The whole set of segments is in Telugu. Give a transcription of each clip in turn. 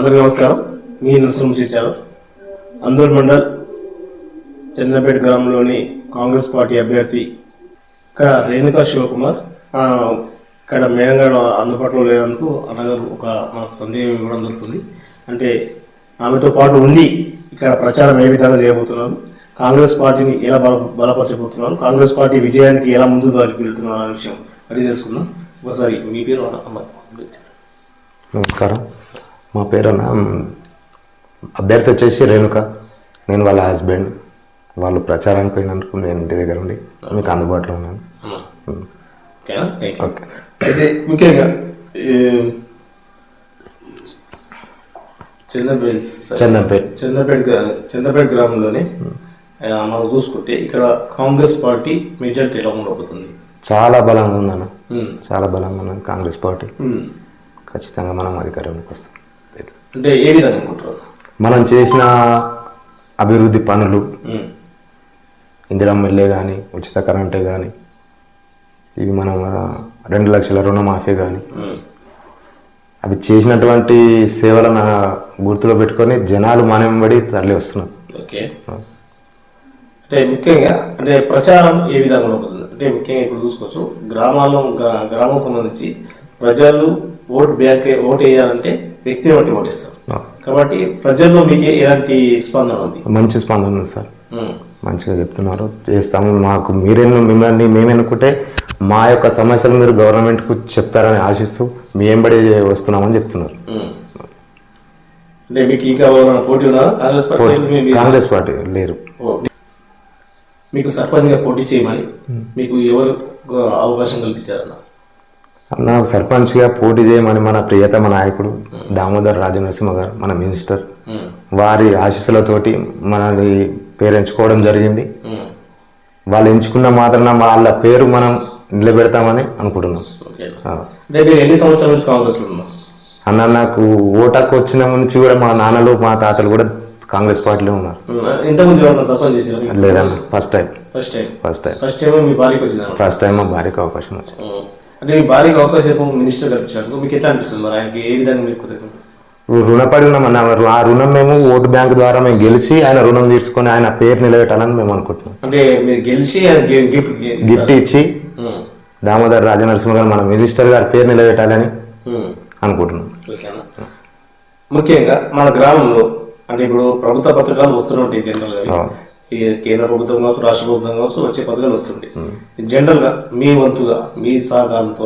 అందరికీ నమస్కారం. మీ నరసింహ చిచ్చారు అందూరు మండల్ చంద్రపేట గ్రామంలోని కాంగ్రెస్ పార్టీ అభ్యర్థి ఇక్కడ రేణుకా శివకుమార్. ఇక్కడ మేడం అందుబాటులో లేనందుకు అన్నగారు ఒక మనకు సందేహం ఇవ్వడం జరుగుతుంది. అంటే ఆమెతో పాటు ఉండి ఇక్కడ ప్రచారం ఏ విధంగా చేయబోతున్నారు కాంగ్రెస్ పార్టీని ఎలా బల బలపరచబోతున్నారు కాంగ్రెస్ పార్టీ విజయానికి ఎలా ముందు దారికి వెళ్తున్నారు అనే విషయం అడిగి తెలుసుకుందాం. ఒకసారి మీ పేరు అమ్మ. నమస్కారం. మా పేరు నా అభ్యర్థి వచ్చేసి రేణుక. నేను వాళ్ళ హస్బెండ్. వాళ్ళు ప్రచారానికి పోయినందుకు నేను ఇంటి దగ్గర ఉండి మీకు అందుబాటులో ఉన్నాను. ఓకే. అయితే ముఖ్యంగా చంద్రపేట చందంపేట్ చంద్రపేట గ్రా- చంద్రపేట గ్రామంలోనే మనం చూసుకుంటే ఇక్కడ కాంగ్రెస్ పార్టీ మెజార్టీ ఎలా ఉండబోతుంది? చాలా బలంగా ఉందన్న. చాలా బలంగా ఉన్నది కాంగ్రెస్ పార్టీ. ఖచ్చితంగా మనం అధికారంలోకి వస్తాం. అంటే ఏ విధంగా అనుకుంటారు మనం చేసిన అభివృద్ధి పనులు ఉమ్, ఇందిరమ్మ ఇల్లే కానీ ఉచిత కరెంటే కానీ ఇవి మనం రెండు లక్షల రుణమాఫీ కానీ అవి చేసినటువంటి సేవలను గుర్తులో పెట్టుకొని జనాలు మనం పడి తరలి వస్తున్నారు. ఓకే. అంటే ముఖ్యంగా అంటే ప్రచారం ఏ విధంగా ఉండబోతుంది? అంటే ముఖ్యంగా ఇప్పుడు చూసుకోవచ్చు గ్రామాల్లో గ్రా- గ్రామం సంబంధించి ప్రజలు ఓటు బ్యాంక్ ఓటు వేయాలంటే వ్యక్తిని బట్టి ఓటేస్తారు. కాబట్టి ప్రజల్లో మీకు ఎలాంటి స్పందన ఉంది? మంచి స్పందన ఉంది సార్. మంచిగా చెప్తున్నారు. చేస్తాము మాకు మీరెన్ను మిమ్మల్ని మేమనుకుంటే మా యొక్క సమస్యలు మీరు గవర్నమెంట్కు చెప్తారని ఆశిస్తూ మేము బడి వస్తున్నామని చెప్తున్నారు. అంటే మీకు ఇంకా పోటీ కాంగ్రెస్ పార్టీ మీ- మీ- కాంగ్రెస్ పార్టీ లేరు. మీకు సర్పంచ్గా పోటీ చేయమని మీకు ఎవరు అవకాశం కల్పించారన్న? అన్న సర్పంచ్గా పోటీ చేయమని మన ప్రియతమ నాయకుడు దామోదర్ రాజనరసింహ గారు మన మినిస్టర్. వారి ఆశీస్సులతోటి మనల్ని పేరు ఎంచుకోవడం జరిగింది వాళ్ళు ఎంచుకున్న మాత్రాన వాళ్ళ పేరు మనం నిలబెడతామని అనుకుంటున్నాం. ఎన్ని సంవత్సరాల నుంచి అన్న నాకు ఓటాకు వచ్చిన నుంచి కూడా మా నాన్నలు మా తాతలు కూడా కాంగ్రెస్ పార్టీలో ఉన్నారు. లేదన్న first time. First time. First time. First time మా భార్యకు అవకాశం వచ్చింది. అంటే మీ భార్యకి అవకాశం మినిస్టర్ కల్పించారు. మీకు ఎట్లా అనిపిస్తుంది మరి? ఆయనకి ఏ విధంగా మీకు కృతజ్ఞత? రుణపడి ఉన్నామన్న ఆ రుణం మేము ఓటు బ్యాంక్ ద్వారా మేము గెలిచి ఆయన రుణం తీర్చుకొని ఆయన పేరు నిలబెట్టాలని మేము అనుకుంటున్నాం. అంటే మీరు గెలిచి గిఫ్ట్ ఇచ్చి ఉమ్, దామోదర్ రాజనరసింహ గారు మన మినిస్టర్ గారి పేరు నిలబెట్టాలని ఉమ్. అనుకుంటున్నాం. ముఖ్యంగా మన గ్రామంలో అంటే ఇప్పుడు ప్రభుత్వ పథకాలు వస్తుంటాయి జనరల్ కేంద్ర ప్రభుత్వం కావచ్చు రాష్ట్ర ప్రభుత్వం కావచ్చు వచ్చే పథకాలు వస్తుంటాయి జనరల్గా మీ వంతుగా మీ సహకారంతో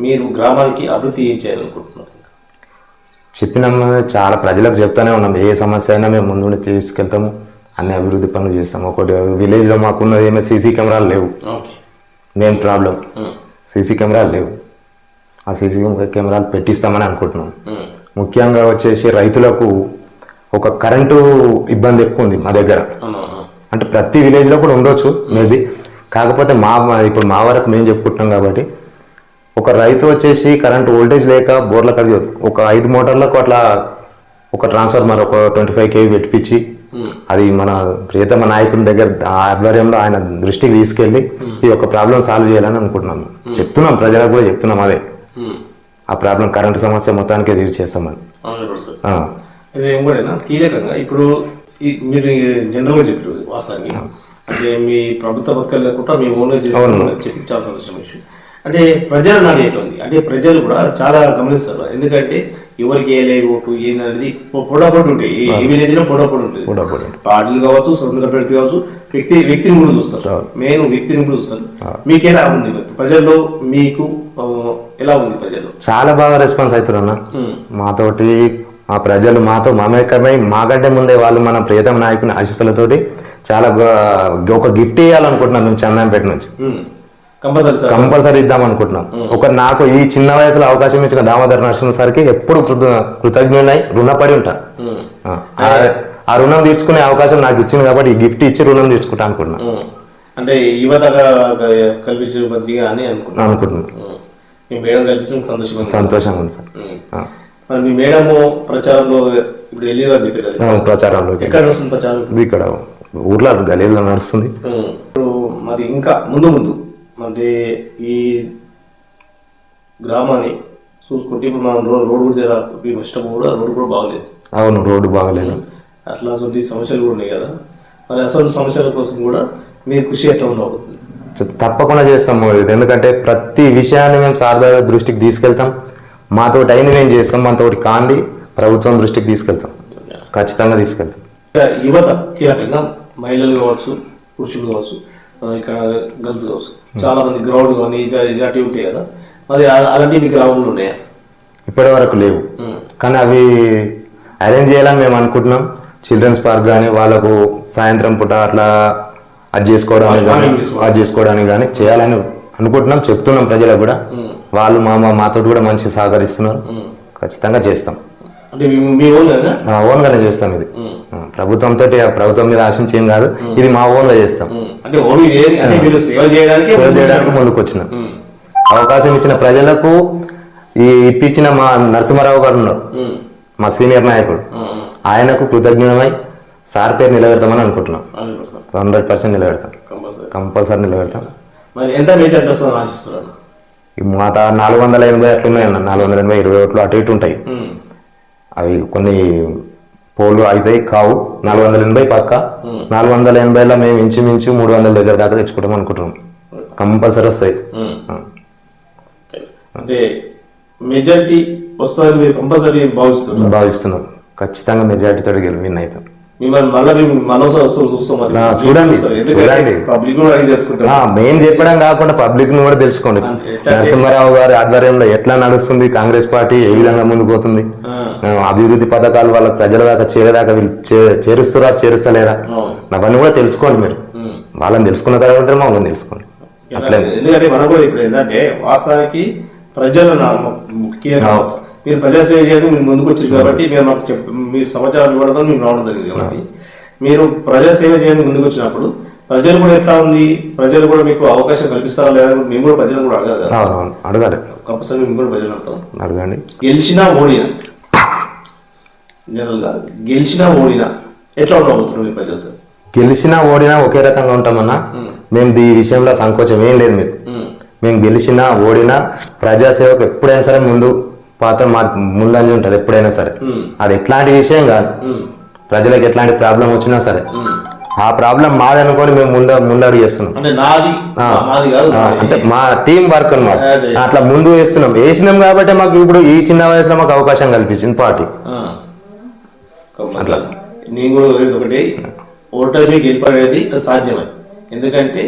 మీరు గ్రామానికి అభివృద్ధి ఏం చేయాలనుకుంటున్నారు? చెప్పినాం చాలా ప్రజలకు చెప్తానే ఉన్నాం. ఏ సమస్య అయినా మేము ముందు తీసుకెళ్తాము. అన్ని అభివృద్ధి పనులు చేస్తాము. ఒకటి విలేజ్లో మాకున్నది ఏమో సీసీ కెమెరాలు లేవు. మెయిన్ ప్రాబ్లం ఉమ్, సీసీ కెమెరాలు లేవు. ఆ సీసీ కెమెరాలు పెట్టిస్తామని అనుకుంటున్నాం. ఉమ్, ముఖ్యంగా వచ్చేసి రైతులకు ఒక కరెంటు ఇబ్బంది ఎక్కువ ఉంది మా దగ్గర. అంటే ప్రతి విలేజ్లో కూడా ఉండొచ్చు మేబీ. కాకపోతే మా మా- ఇప్పుడు మా వరకు మేము చెప్పుకుంటున్నాం కాబట్టి ఒక రైతు వచ్చేసి కరెంట్ వోల్టేజ్ లేక బోర్ల కడిగి ఒక ఐదు మోటార్లకు అట్లా ఒక ట్రాన్స్ఫార్మర్ ఒక ట్వంటీ ఫైవ్ కేవీ పెట్టించి ఉమ్, అది మన ప్రియతమ నాయకుని దగ్గర ఆధ్వర్యంలో ఆయన దృష్టికి తీసుకెళ్ళి ఈ యొక్క ప్రాబ్లం సాల్వ్ చేయాలని అనుకుంటున్నాం చెప్తున్నాం ప్రజలకు కూడా చెప్తున్నాం అదే. ఆ ప్రాబ్లం కరెంటు సమస్య మొత్తానికి తీర్చేస్తామని ఇప్పుడు కీలకంగా మీరు జనరల్గా చెప్పారు వాస్తవానికి. అంటే మీ ప్రభుత్వ పథకాలు కాకుండా మీ ఓన్గా చేసుకోవాలని చెప్పి చాలా సంతోషం విషయం అంటే ప్రజల నాడు ఎట్లా ఉంది. అంటే ప్రజలు కూడా చాలా గమనిస్తారు. ఎందుకంటే ఎవరికి ఏ లేదు ఓటు ఏంది అనేది పొడపడి ఉంటాయి. ఏ- విలేజ్లో పొడపడి ఉంటుంది. పార్టీలు కావచ్చు స్వతంత్ర పెడితే కావచ్చు వ్యక్తి వ్యక్తిని కూడా చూస్తారు. మెయిన్ వ్యక్తిని కూడా చూస్తారు. మీకు ఎలా ఉంది? ప్రజల్లో మీకు ఎలా ఉంది ప్రజల్లో? చాలా బాగా రెస్పాన్స్ అవుతున్నా మాతోటి మా ప్రజలు మాతో మమేకమై మాకంటే ముందే వాళ్ళు మన ప్రియతమ నాయకుని ఆశీస్సులతోటి చాలా ఒక గిఫ్ట్ ఇవ్వాలనుకుంటున్నాం మేము చందంపేట నుంచి. కంపల్సరీ సార్ కంపల్సరీ ఇద్దాం అనుకుంటున్నాం ఒక నాకు ఈ చిన్న వయసులో అవకాశం ఇచ్చిన దామోదర్ నరసింహ సార్కి ఎప్పుడు కృత- కృతజ్ఞులై రుణపడి ఉంటా ఉమ్. ఆ, ఆ- ఆ రుణం తీర్చుకునే అవకాశం నాకు ఇచ్చింది కాబట్టి ఈ గిఫ్ట్ ఇచ్చి రుణం తీర్చుకుంటా అనుకుంటున్నా. అంటే యువతగా కల్పించే అని అనుకుంటున్నాను అనుకుంటున్నాను సంతోషంగా ఉంది. సార్. ఆ. మరి మీ మేడము ప్రచారంలో ఇప్పుడు ఎల్లిగా చెప్పారు ప్రచారంలోకి ఎక్కడ వస్తుంది ప్రచారం? ఇక్కడ ఊర్లో గలీలో నడుస్తుంది. ఇప్పుడు మరి ఇంకా ముందు ముందు అంటే ఈ గ్రామాన్ని చూసుకుంటే ఇప్పుడు మనం రోడ్ రోడ్ కూడా మేము ఇష్టం కూడా రోడ్ కూడా బాగలేదు. అవును రోడ్డు బాగలేదు. అట్లా అసలు సమస్యలు కూడా ఉన్నాయి కదా. మరి అసలు సమస్యల కోసం కూడా మీరు కృషి ఎట్లా ఉండబోతుంది? తప్పకుండా చేస్తాం ఇది ఎందుకంటే ప్రతి విషయాన్ని మేము సార్ దగ్గర దృష్టికి తీసుకెళ్తాం. మాతో అయింది మేము చేస్తాం మనతో కాంది ప్రభుత్వం దృష్టికి తీసుకెళ్తాం. ఖచ్చితంగా తీసుకెళ్తాం. యువత కీలకంగా మహిళలు కావచ్చు పురుషులు కావచ్చు ఇక్కడ గర్ల్స్ కావచ్చు చాలా మంది గ్రౌండ్ కానీ ఇలాంటివి ఉంటాయి కదా. మరి అలాంటివి మీకు గ్రౌండ్లు ఉన్నాయా? ఇప్పటి వరకు లేవు. ఉమ్. కానీ అవి అరేంజ్ చేయాలని మేము అనుకుంటున్నాం. చిల్డ్రన్స్ పార్క్ కానీ వాళ్ళకు సాయంత్రం పూట అట్లా అది చేసుకోవడానికి కానీ. అది చేసుకోవడానికి కానీ చేయాలని అనుకుంటున్నాం చెప్తున్నాం ప్రజలకు కూడా. వాళ్ళు మా మా- మాతో కూడా మంచిగా సహకరిస్తున్నారు. ఖచ్చితంగా చేస్తాం. ఓన్ గానే చేస్తాం ఇది. ఆ, ప్రభుత్వంతో ప్రభుత్వం మీద ఆశించి ఏం కాదు ఇది మా ఓన్గా చేస్తాం సేవ చేయడానికి సేవ చేయడానికి ముందుకు వచ్చినాం అవకాశం ఇచ్చిన ప్రజలకు ఈ ఇప్పించిన మా నరసింహారావు గారు ఉన్నారు. మా సీనియర్ నాయకుడు. ఆయనకు కృతజ్ఞమై సార్ పేరు నిలబెడతామని అనుకుంటున్నాం. హండ్రెడ్ పర్సెంట్ నిలబెడతాం. కంపల్సరీ నిలబెడతాం. మరి ఎంత అడ్రస్ ఆశిస్తున్నారు? ఈ మాత నాలుగు వందల ఎనభై అట్లా ఉన్నాయన్న నాలుగు వందల ఎనభై ఇరవై ఒకటి అటు ఇటు ఉంటాయి. అవి కొన్ని పోలు అవుతాయి కావు. నాలుగు వందల ఎనభై పక్క. నాలుగు వందల ఎనభైలో మేము ఇంచుమించు మూడు వందల దగ్గర దాకా తెచ్చుకుంటాం అనుకుంటున్నాం. కంపల్సరీ వస్తాయి. అంటే మెజారిటీ వస్తుందని మీరు కంపల్సరీ భావిస్తున్నారు. భావిస్తున్నాం. ఖచ్చితంగా మెజార్టీతో విన్ అవుతాం. మిమ్మల్ని మళ్ళీ మేము మనోస చూస్తాం చూడండి. పబ్లిక్ కూడా అడిగి తెలుసుకుంటారు ఆ, మేం చెప్పడం కాకుండా పబ్లిక్ను కూడా తెలుసుకోండి. నరసింహారావు గారి ఆధ్వర్యంలో ఎట్లా నడుస్తుంది కాంగ్రెస్ పార్టీ ఏ విధంగా ముందుకు పోతుంది? అభివృద్ధి పథకాలు వాళ్ళ ప్రజల దాకా చేరేదాకా వీళ్ళు చేరుస్తురా చేరుస్తలేరా? అవును. అవన్నీ కూడా తెలుసుకోండి మీరు. వాళ్ళని తెలుసుకున్న తర్వాత మమ్మల్ని తెలుసుకోండి. అట్లే. ఎందుకంటే మనం కూడా ఇప్పుడు ఏంటంటే వాస్తవానికి ప్రజలు ముఖ్యంగా. మీరు ప్రజాసేవ చేయడానికి మీరు ముందుకు వచ్చారు కాబట్టి మీరు మాకు చెప్ మీరు సమాచారం ఇవ్వడం మేము రావడం జరిగింది కాబట్టి మీరు ప్రజాసేవ చేయడానికి ముందుకు వచ్చినప్పుడు ప్రజలు కూడా ఎట్లా ఉంది? ప్రజలు కూడా మీకు అవకాశం కల్పిస్తారా లేదా? మేము కూడా ప్రజలను కూడా అడగాలి అడగాలి. కంపల్సరీ మేము కూడా ప్రజలు అడతాం అడగండి. గెలిచినా ఓడినా జనరల్గా గెలిచినా ఓడినా ఎట్లా ఉండబోతున్నారు మీ ప్రజలతో గెలిచినా ఓడినా ఒకే రకంగా ఉంటామన్నా మేము. ఈ విషయంలో సంకోచం ఏం లేదు మీకు. మేము. గెలిచినా ఓడినా ప్రజాసేవకు ఎప్పుడైనా సరే ముందు పాత్ర మా ముందంజ ఉంటుంది ఎప్పుడైనా సరే. అది ఎట్లాంటి విషయం కాదు. ప్రజలకు ఎట్లాంటి ప్రాబ్లం వచ్చినా సరే. ఆ ప్రాబ్లం మాది అనుకొని మేము ముందు ముందడుగు చేస్తున్నాం అంటే మా టీం వర్క్ అనమాట. అట్లా ముందు వేస్తున్నాం. వేసినాం కాబట్టి మాకు ఇప్పుడు ఈ చిన్న వయసులో మాకు అవకాశం కల్పించింది పార్టీ. కంపల్సరీ. నేను కూడా ఒకటి ఓటమి గెలిపడేది సాధ్యమే. ఎందుకంటే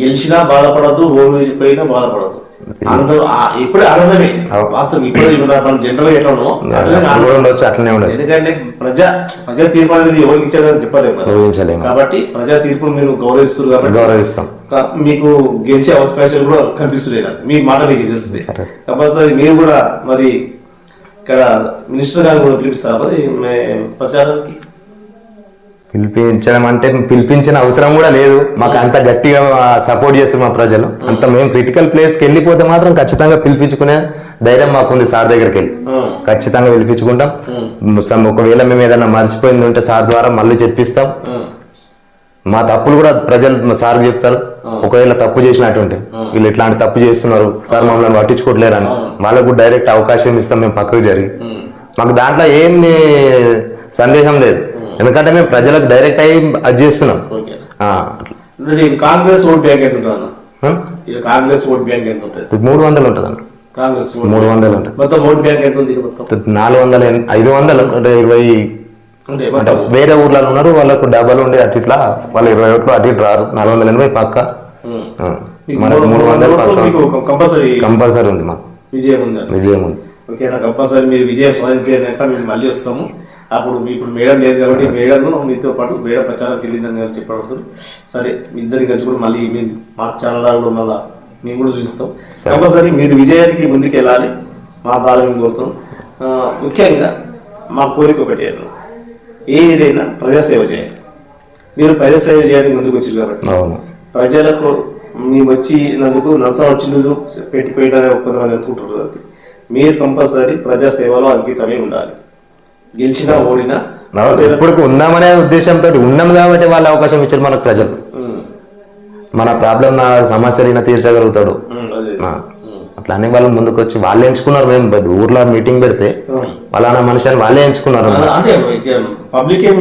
గెలిచినా బాధపడదు ఓడిపోయినా బాధపడదు అందరూ ఇప్పుడే ఆనందమే. వాస్తవం ఇప్పుడు ఇప్పుడు మనం జనరల్గా ఎట్లా ఉన్నామో అట్లనే ఉండదు ఎందుకంటే ప్రజా ప్రజా తీర్పు అనేది ఎవరికి ఇచ్చేదని చెప్పలేము కదా. ఊహించలేము కాబట్టి ప్రజా తీర్పును మీరు గౌరవిస్తారు కాబట్టి గౌరవిస్తాం కా- మీకు గెలిచే అవకాశాలు కూడా కనిపిస్తున్నాయి. మీ మాట మీకు తెలిస్తే సరే. కంపల్సరీ మీరు కూడా మరి ఇక్కడ మినిస్టర్ గారు కూడా పిలిపిస్తారా మరి ప్రచారానికి పిలిపించడం అంటే పిలిపించిన అవసరం కూడా లేదు. మాకు అంత గట్టిగా సపోర్ట్ చేస్తారు మా ప్రజలు. అంత మేము క్రిటికల్ ప్లేస్కి వెళ్ళిపోతే మాత్రం ఖచ్చితంగా పిలిపించుకునే ధైర్యం మాకుంది సార్ దగ్గరికి వెళ్ళి. ఖచ్చితంగా పిలిపించుకుంటాం. ఒకవేళ మేము ఏదైనా మర్చిపోయింది ఉంటే సార్ ద్వారా మళ్ళీ చెప్పిస్తాం. మా తప్పులు కూడా ప్రజలు సార్ చెప్తారు. ఒకవేళ తప్పు చేసినట్టు ఉంటే వీళ్ళు ఇట్లాంటి తప్పు చేస్తున్నారు. సార్ మమ్మల్ని పట్టించుకోవట్లేరు అని వాళ్ళకు డైరెక్ట్ అవకాశం ఇస్తాం మేము పక్కకు జరిగి. మాకు దాంట్లో ఏం సందేహం లేదు. ఎందుకంటే మేము ప్రజలకు డైరెక్ట్ అయ్యి అది చేస్తున్నాం. కాంగ్రెస్ ఓట్ బ్యాంక్ ఎంత ఉంటుంది కాంగ్రెస్ ఓట్ బ్యాంక్ ఎంత ఉంటుంది? మూడు వందలు ఉంటుంది అన్న. కాంగ్రెస్ మూడు వందలు ఉంటుంది. మొత్తం ఓట్ బ్యాంక్ ఎంత ఉంది నాలుగు వందల ఐదు వందలు అంటే ఇరవై అంటే వేరే ఊర్లలో ఉన్నారు వాళ్ళకు డబ్బలు ఉండి అటు ఇట్లా వాళ్ళు ఇరవై ఒకటి అటు ఇటు రారు. నాలుగు వందల ఎనభై పక్క. మనకు మూడు- వందలు పక్క. కంపల్సరీ కంపల్సరీ ఉంది మాకు. విజయం ఉంది విజయం ఉంది. ఓకేనా కంపల్సరీ మీరు విజయం సాధించాక మేము మళ్ళీ వస్తాము. అప్పుడు మీ ఇప్పుడు మేడం లేదు కాబట్టి మేడం మీతో పాటు మేడం ప్రచారానికి వెళ్ళిందని కానీ చెప్పబడుతుంది సరే ఇద్దరికి కలిసి కూడా మళ్ళీ మీ మా ఛానల్ కూడా మళ్ళీ మేము కూడా చూపిస్తాం. కంపల్సరీ మీరు విజయానికి ముందుకు వెళ్ళాలి మా ద్వారా మేము కోరుతాం ముఖ్యంగా మా కోరిక ఒకటి ఏదైనా ప్రజాసేవ చేయాలి. మీరు ప్రజాసేవ చేయడానికి ముందుకు వచ్చారు కాబట్టి. ప్రజలకు మేము వచ్చినందుకు నష్టం వచ్చినందుకు పెట్టిపోయిన కొంతమంది అనుకుంటారు కాబట్టి. మీరు కంపల్సరీ ప్రజాసేవలో అంకితమై ఉండాలి. గెలిచినా ఓడినా. ఇప్పుడు ఉన్నామనే ఉద్దేశంతో ఉన్నాం కాబట్టి వాళ్ళ అవకాశం ఇచ్చారు మనకు ప్రజలు. మన ప్రాబ్లం నా సమస్యలు తీర్చగలుగుతాడు. ఉమ్, అదే. ఆ. అట్లా అనే వాళ్ళు ముందుకు వచ్చి వాళ్ళే ఎంచుకున్నారు. మేము ఊర్లో మీటింగ్ పెడితే వాళ్ళ మనిషి అని వాళ్ళే ఎంచుకున్నారు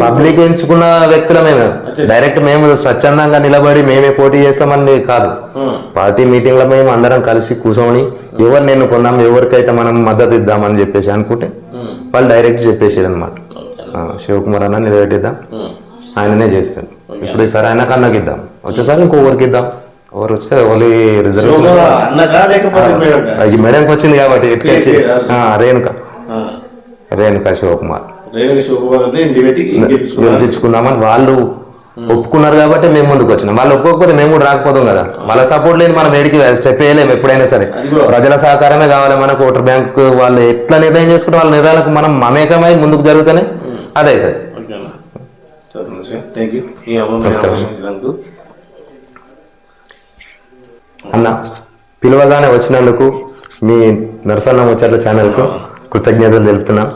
పబ్లిక్ ఎంచుకున్న వ్యక్తుల మేము. డైరెక్ట్ మేము స్వచ్ఛందంగా నిలబడి మేమే పోటీ చేస్తామని కాదు. పార్టీ మీటింగ్లో మేము అందరం కలిసి కూర్చొని ఎవరు నేను కొన్నాం ఎవరికైతే మనం మద్దతు ఇద్దామని చెప్పేసి అనుకుంటే. వాళ్ళు డైరెక్ట్ చెప్పేసారు అనమాట శివకుమార్ అన్న నిలబెట్టిద్దాం. ఆయననే చేస్తాం ఇప్పుడు ఈసారి ఆయన కన్నకి ఇద్దాం. వచ్చేసారి ఇంకో ఊరికి ఇద్దాం. ఎవరు వస్తే ఓన్లీ రిజర్వేషన్ మేడం మేడంకి వచ్చింది కాబట్టి. రేణుక. రేణుక శివకుమార్. గెలిపించుకుందామని వాళ్ళు ఒప్పుకున్నారు కాబట్టి మేము ముందుకు వచ్చినాం. వాళ్ళు ఒప్పుకోకపోతే మేము కూడా రాకపోతాం కదా. వాళ్ళ సపోర్ట్ లేని మనం ఏడికి చెప్పేయలేము ఎప్పుడైనా సరే. ప్రజల సహకారమే కావాలి మనకు. ఓటర్ బ్యాంక్ వాళ్ళు ఎట్లా నిర్ణయం చేసుకుంటే వాళ్ళ నిర్ణయాలకు మనం మమేకమై ముందుకు జరుగుతూనే అదవుతుంది ఓకే అన్న. పిలువగానే వచ్చినందుకు మీ నరసన్న ముచ్చట్ల ఛానల్కు కృతజ్ఞతలు తెలుపుతున్నాం.